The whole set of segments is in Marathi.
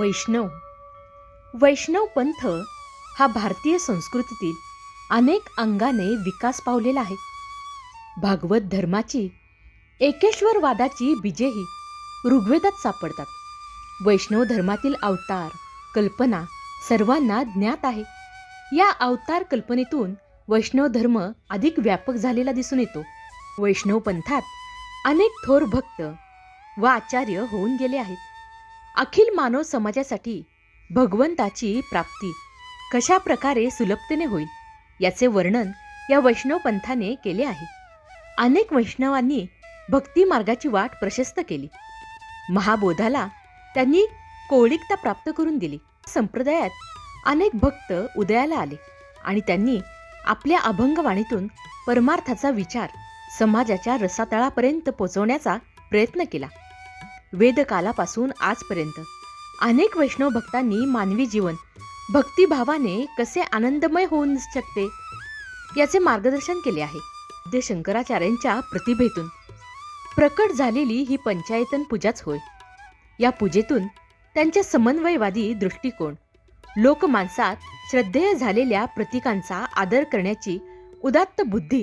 वैष्णव. वैष्णव पंथ हा भारतीय संस्कृतीतील अनेक अंगाने विकास पावलेला आहे. भागवत धर्माची एकेश्वरवादाची बीजेही ऋग्वेदात सापडतात. वैष्णव धर्मातील अवतार कल्पना सर्वांना ज्ञात आहे. या अवतार कल्पनेतून वैष्णव धर्म अधिक व्यापक झालेला दिसून येतो. वैष्णव पंथात अनेक थोर भक्त व आचार्य होऊन गेले आहेत. अखिल मानव समाजासाठी भगवंताची प्राप्ती कशा प्रकारे सुलभतेने होईल याचे वर्णन या वैष्णव पंथाने केले आहे. अनेक वैष्णवांनी भक्ती मार्गाची वाट प्रशस्त केली. महाबोधाला त्यांनी कौळिकता प्राप्त करून दिली. संप्रदायात अनेक भक्त उदयाला आले आणि त्यांनी आपल्या अभंगवाणीतून परमार्थाचा विचार समाजाच्या रसातळापर्यंत पोचवण्याचा प्रयत्न केला. वेदकालापासून आजपर्यंत. अनेक वैष्णव भक्तांनी मानवी जीवन भक्तिभावाने कसे आनंदमय होऊन शकते याचे मार्गदर्शन केले आहे. ते शंकराचार्यांच्या प्रतिभेतून. प्रकट झालेली ही पंचायतन पूजाच होय. या पूजेतून त्यांच्या समन्वयवादी दृष्टिकोन लोकमानसात श्रद्धेय झालेल्या प्रतीकांचा आदर करण्याची उदात्त बुद्धी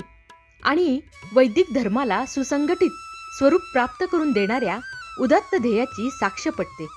आणि वैदिक धर्माला सुसंघटित स्वरूप प्राप्त करून देणाऱ्या उदात्त ध्येयाची साक्ष पटते.